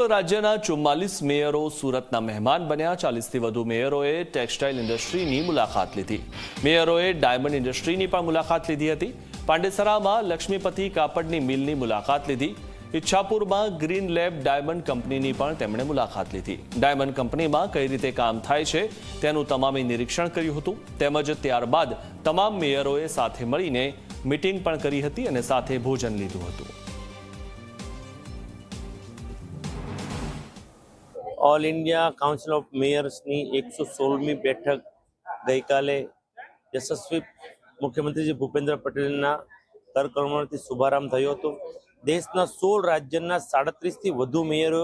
સોળ રાજ્યના ચુમ્માલીસ મેયરો સુરતના મહેમાન બન્યા. ચાલીસથી વધુ મેયરોએ ટેક્સટાઇલ ઇન્ડસ્ટ્રીની મુલાકાત લીધી. મેયરોએ ડાયમંડ ઇન્ડસ્ટ્રીની પણ મુલાકાત લીધી હતી. પાંડેસરામાં લક્ષ્મીપતિ કાપડની મિલની મુલાકાત લીધી. ઈચ્છાપુરમાં ગ્રીન લેબ ડાયમંડ કંપનીની પણ તેમણે મુલાકાત લીધી. ડાયમંડ કંપનીમાં કઈ રીતે કામ થાય છે તેનું તમામે નિરીક્ષણ કર્યું હતું. તેમજ ત્યારબાદ તમામ મેયરોએ સાથે મળીને મિટિંગ પણ કરી હતી અને સાથે ભોજન લીધું હતું. ઓલ ઇન્ડિયા કાઉન્સિલ ઓફ મેયર્સની એકસો સોળમી બેઠક ગઈકાલે યશસ્વી મુખ્યમંત્રીજી ભૂપેન્દ્ર પટેલના કરકર્મણથી શુભારંભ થયો હતો. દેશના સોળ રાજ્યના સાડત્રીસથી વધુ મેયરો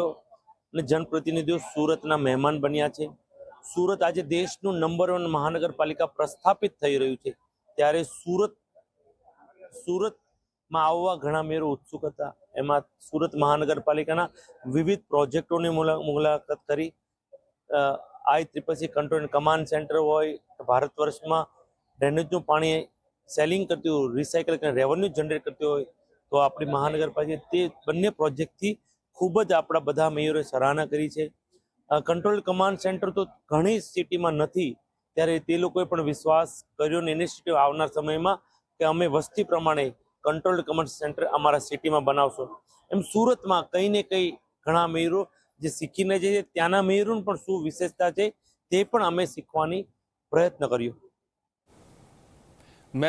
અને જનપ્રતિનિધિઓ સુરતના મહેમાન બન્યા છે. સુરત આજે દેશનું નંબર વન મહાનગરપાલિકા પ્રસ્થાપિત થઈ રહ્યું છે. ત્યારે સુરત સુરતમાં આવવા ઘણા મેયરો ઉત્સુક હતા. એમાં સુરત મહાનગરપાલિકાના વિવિધ પ્રોજેક્ટોની મુલાકાત કરી. I triple C control and command centre હોય ભારત વર્ષમાં ડ્રેનેજનું પાણી સેલિંગ કરતી હોય, રિસાયકલ કરીને રેવન્યુ જનરેટ કરતી હોય, તો આપણી મહાનગરપાલિકા તે બંને પ્રોજેક્ટથી ખૂબ જ આપણા બધા મેયરોએ સરાહના કરી છે. કંટ્રોલ કમાન્ડ સેન્ટર તો ઘણી સિટીમાં નથી, ત્યારે તે લોકોએ પણ વિશ્વાસ કર્યો ને ઇનિશિયેટિવ આવનાર સમયમાં કે અમે વસ્તી પ્રમાણે કંટ્રોલ કમાન્ડ સેન્ટર અમારા સિટીમાં બનાવશો. એમ સુરતમાં કંઈ ને કંઈ ઘણા મેયરો જે શીખીને જઈએ ત્યાંના મેયરોની પણ શું વિશેષતા છે તે પણ અમે શીખવાની પ્રયત્ન કર્યો.